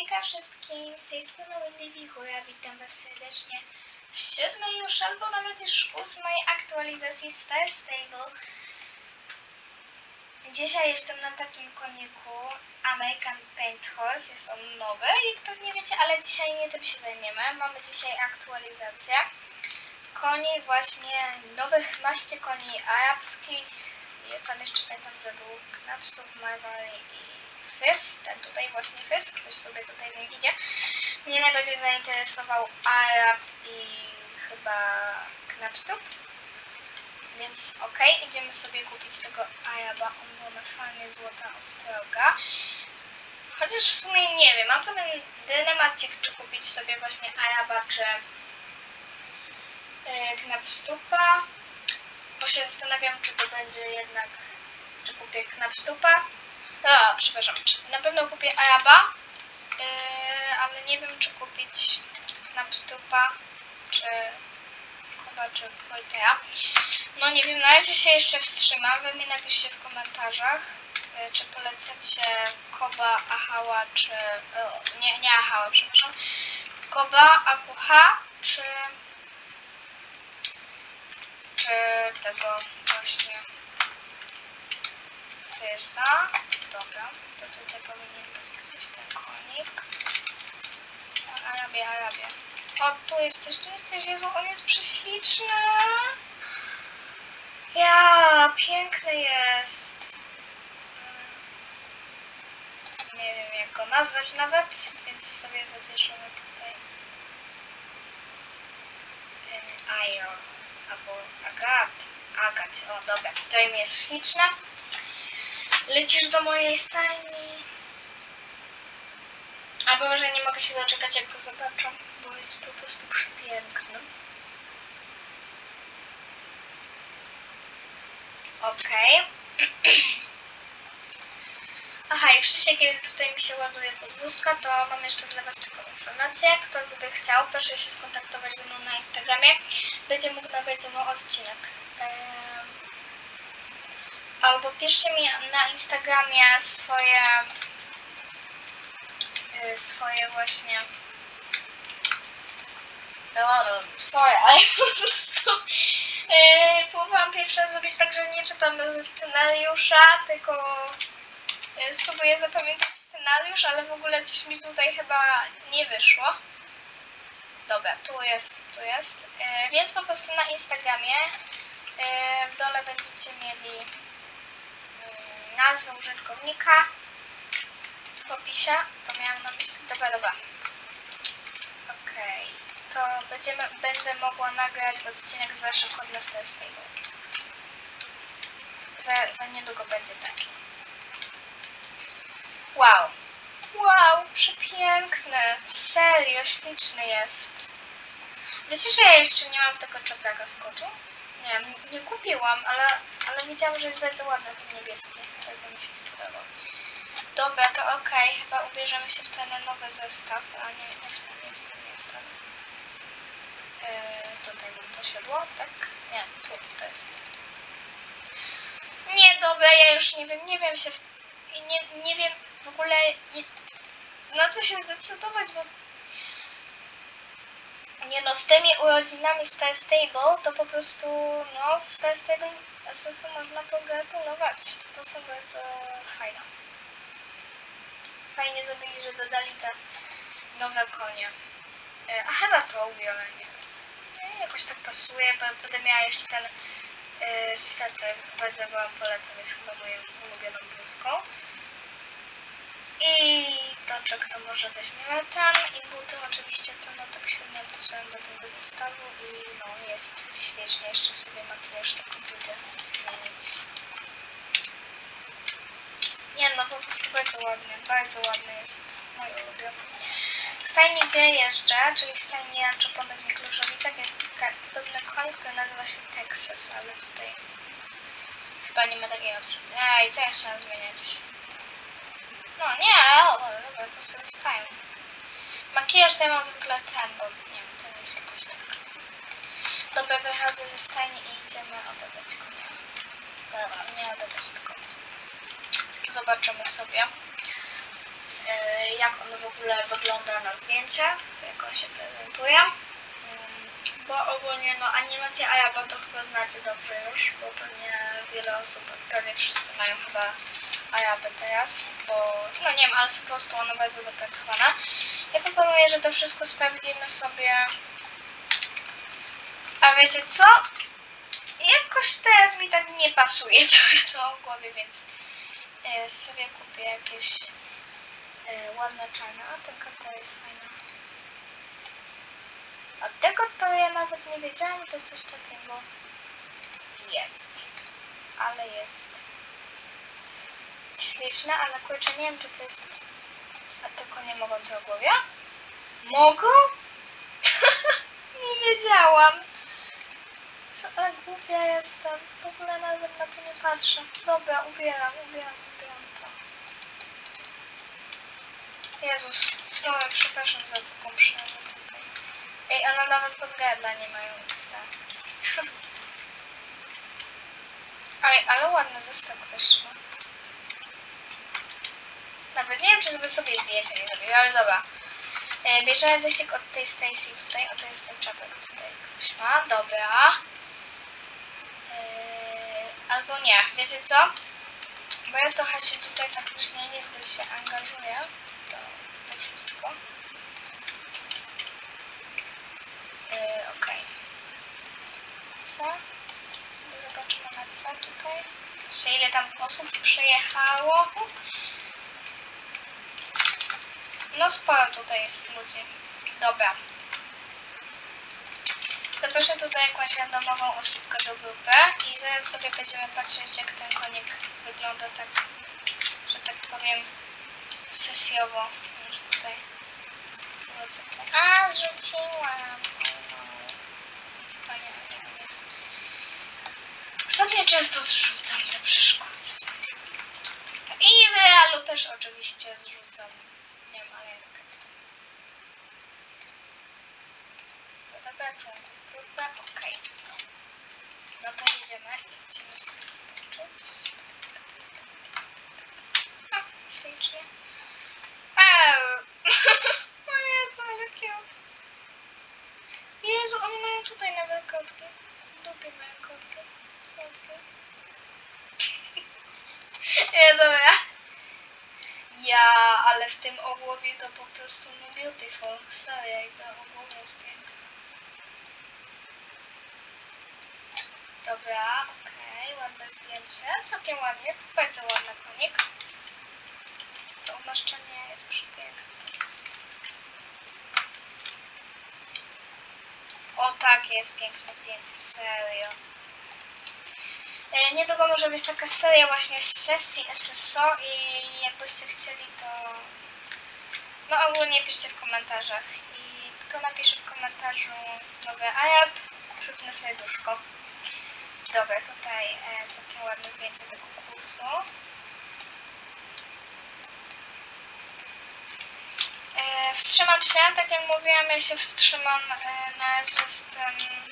Hejka wszystkim, z tej strony Wendy Wichura, witam was serdecznie w siódmej już, albo nawet już ósmej aktualizacji Star Stable. Dzisiaj jestem na takim koniku American Paint Horse, jest on nowy, jak pewnie wiecie, ale dzisiaj nie tym się zajmiemy. Mamy dzisiaj aktualizację koni właśnie, nowych maście koni arabskich. Jest tam jeszcze pamiętam, że był Knapsów, Marley i Fys, ten tutaj właśnie Fys, ktoś sobie tutaj nie idzie. Mnie najbardziej zainteresował Arab i chyba Knapstup. Więc okej, idziemy sobie kupić tego Araba, on był na farmie Złota Ostroga. Chociaż w sumie nie wiem, mam pewien dylemacik, czy kupić sobie właśnie Araba, czy yy, Knapstupa. Bo się zastanawiam, czy to będzie jednak, czy kupię Knapstupa, a, przepraszam. Na pewno kupię Araba, yy, ale nie wiem, czy kupić Knapstupa, czy Koba, czy Wojtera. No nie wiem, na razie się jeszcze wstrzymam. Wy mi napiszcie w komentarzach, yy, czy polecacie Koba, Ahała, czy... O, nie, nie Ahała, przepraszam. Koba, Akuha, czy... Czy tego właśnie... Fysa. Dobra, to tutaj powinien być gdzieś ten konik. Arabia, Arabia. O, tu jesteś, tu jesteś, Jezu, on jest prześliczny. Ja, piękny jest. Mm, Nie wiem, jak go nazwać nawet, więc sobie wybierzemy tutaj Iron albo Agat. Agat, o dobra, to imię jest śliczne. Lecisz do mojej stajni. Albo może nie mogę się doczekać, jak go zobaczę, bo jest po prostu przepiękny. Okej. Aha, i wcześniej, kiedy tutaj mi się ładuje podwózka, to mam jeszcze dla Was taką informację. Kto by chciał, proszę się skontaktować ze mną na Instagramie. Będzie mógł nagrać ze mną odcinek. Em, albo piszcie mi na Instagramie swoje y, swoje właśnie no, no, sorry, ale po prostu yy, próbowałam pierwszy raz zrobić tak, że nie czytam ze scenariusza, tylko yy, spróbuję zapamiętać scenariusz, ale w ogóle coś mi tutaj chyba nie wyszło. Dobra, tu jest, tu jest. Yy, więc po prostu na Instagramie yy, w dole będziecie mieli nazwę użytkownika w opisie. To miałam na myśli. Dobra, dobra. Okej. To będziemy, będę mogła nagrać odcinek z waszych kod na Star Stable. Za, za niedługo będzie taki. Wow. Wow, przepiękny. Serio, śliczny jest. Wiecie, że ja jeszcze nie mam tego czopiaka z kotu? Nie nie kupiłam, ale, ale widziałam, że jest bardzo ładny ten niebieski. Bardzo mi się spodobał. Dobra, to okej, chyba ubierzemy się w ten nowy zestaw, a nie, nie w ten, nie w ten, nie w ten. Eee, tutaj mam to siodło, tak? Nie, tu to jest. Nie, dobra, ja już nie wiem, nie wiem się w... Nie, nie wiem w ogóle na co się zdecydować, bo nie no, z tymi urodzinami Star Stable to po prostu, no, Star Stable SS można pogratulować, bo są bardzo fajne. Fajnie zrobili, że dodali te nowe konie. E, A chyba to ubiorę, nie wiem. Nie, jakoś tak pasuje, bo będę miała jeszcze ten e, sweter. Bardzo go polecam, jest chyba moją ulubioną bluzką. I toczek to może weźmiemy ten i buty oczywiście to no tak średnio patrzyłem do tego zestawu i no jest ślicznie. Jeszcze sobie makijaż na komputer zmienić. Nie no, po prostu bardzo ładny, bardzo ładny jest mój ulubiony. W stajni, gdzie jeżdżę, czyli w stajni na Czoponych Mikluszowicach jest podobny koń, który nazywa się Texas, ale tutaj chyba nie ma takiej opcji. Ej, co ja chciałam zmieniać? No nie, ale dobra, po prostu zostają. Makijaż ja mam zwykle ten, bo nie wiem, ten jest jakoś tak. Dobra, wychodzę ze stajni i idziemy odebrać konia. Dobra, nie odebrać tylko. Zobaczymy sobie. e, jak on w ogóle wygląda na zdjęciach, jak on się prezentuje. Bo ogólnie no animacja Ayaba to chyba znacie dobrze już, bo pewnie wiele osób, prawie wszyscy mają chyba Ayabę teraz, bo no nie wiem, ale po prostu ona bardzo dopracowana. Ja proponuję, że to wszystko sprawdzimy sobie. A wiecie co? Jakoś teraz mi tak nie pasuje to, to w głowie, więc e, sobie kupię jakieś ładne czarne. A taka ta jest fajna. A tego to ja nawet nie wiedziałam, że coś takiego jest. Ale jest śliczne, ale kurczę, nie wiem, czy to jest... A tylko nie mogą to głowie? Mogą? nie wiedziałam. Ale głupia jestem. W ogóle nawet na to nie patrzę. Dobra, ubieram, ubieram, ubieram to. Jezus, sorry, przepraszam za taką przerwę. Ej, ale nawet pod gardła nie mają usta. Ej, ale ładny zestaw ktoś ma. Nawet nie wiem, czy sobie zdjęcie nie zrobił, ale dobra. E, bierzemy wysyk od tej Stacy tutaj, o to jest ten czapek tutaj ktoś ma, dobra. E, albo nie, wiecie co? Bo ja trochę się tutaj faktycznie niezbyt się angażuję w to, w to wszystko. E, Okej. Co? Sobie zobaczymy na co tutaj. Jeszcze ile tam osób przyjechało. No sporo tutaj jest ludzi. Dobra. Zaproszę tutaj jakąś randomową osóbkę do grupy i zaraz sobie będziemy patrzeć jak ten konik wygląda tak, że tak powiem sesjowo. Już tutaj. A, zrzuciłam. O nie, o nie, o nie. Ostatnio często zrzucam te przeszkody sobie. I w realu też oczywiście zrzucam. Nie wiem, ale jak. Dobra, członków grupy, okej. No to jedziemy i idziemy sobie zobaczyć. A, ślicznie. Eee. o Jezu, ale kiot. Jezu, oni mają tutaj nawet kotki. Dupie mają kotki. Słodkie. Nie, dobra. Ja, ale w tym ogłowie to po prostu no beautiful. Serio, i to ogłowie jest piękne. Dobra, okej, ładne zdjęcie. Całkiem ładnie, bardzo ładny konik. To umaszczenie jest przepiękne. O tak, jest piękne zdjęcie, serio. E, Niedługo może być taka seria właśnie z sesji SSO i jakbyście chcieli to no ogólnie piszcie w komentarzach i tylko napiszę w komentarzu nowy IAP, przypnę sobie duszko. Dobra, tutaj e, całkiem ładne zdjęcie tego kursu. E, wstrzymam się, tak jak mówiłam, ja się wstrzymam e, na razie z tym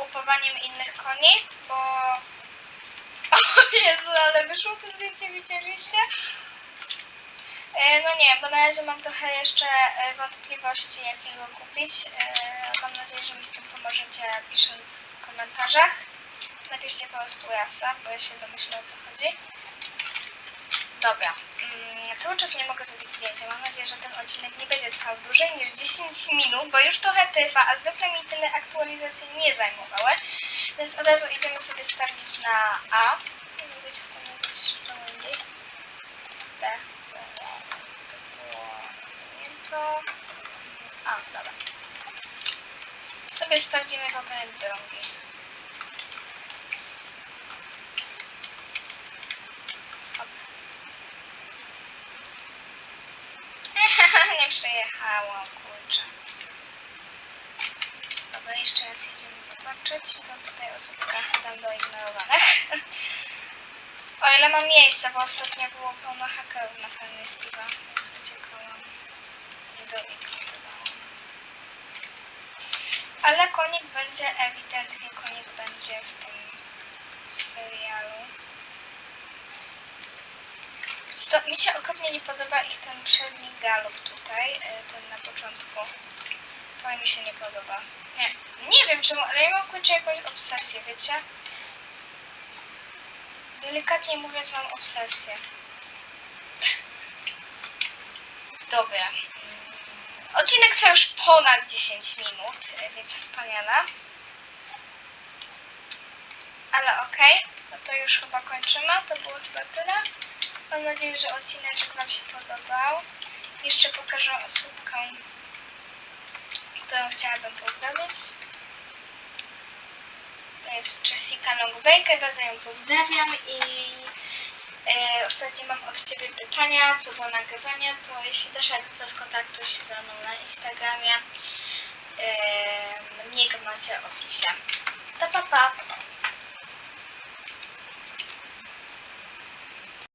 kupowaniem innych koni, bo o Jezu, ale wyszło to zdjęcie, widzieliście? E, No nie, bo na razie mam trochę jeszcze e, wątpliwości, jakiego kupić. E, Mam nadzieję, że mi z tym pomożecie pisząc w komentarzach. Napiszcie po prostu jasę, bo ja się domyślę o co chodzi. Dobra, cały czas nie mogę zrobić zdjęcia. Mam nadzieję, że ten odcinek nie będzie trwał dłużej niż 10 minut, bo już trochę trwa, a zwykle mi tyle aktualizacji nie zajmowały. Więc od razu idziemy sobie sprawdzić na A. Nie być w tym jakieś żołędzie. B. B. To było to. A, dobra. Sobie sprawdzimy tutaj drogi. Hop. Nie przyjechałam, kurczę. Dobra, jeszcze raz jedziemy zobaczyć. To tutaj osóbka dam do ignorowanych. O ile mam miejsca, bo ostatnio było pełno hakerów na farmie Steve'a, więc uciekałam. Nie doignorowałam. Ale konik będzie, ewidentnie konik będzie w tym serialu. Co, mi się okropnie nie podoba ich ten przedni galop tutaj, e, ten na początku. To mi się nie podoba. Nie, nie wiem czemu, ale ja mam kurczę jakąś obsesję, wiecie? Delikatnie mówiąc mam obsesję. Dobra. Mm, Odcinek trwa już ponad 10 minut, e, więc wspaniale. Ale okej, no to już chyba kończymy. To było chyba tyle. Mam nadzieję, że odcineczek Wam się podobał. Jeszcze pokażę osóbkę, którą chciałabym pozdrowić. To jest Jessica Longbaker, bardzo ją pozdrawiam i e, ostatnio mam od Ciebie pytania co do nagrywania, to jeśli dasz radę, to skontaktuj się ze mną na Instagramie. E, link macie opisie. To pa pa!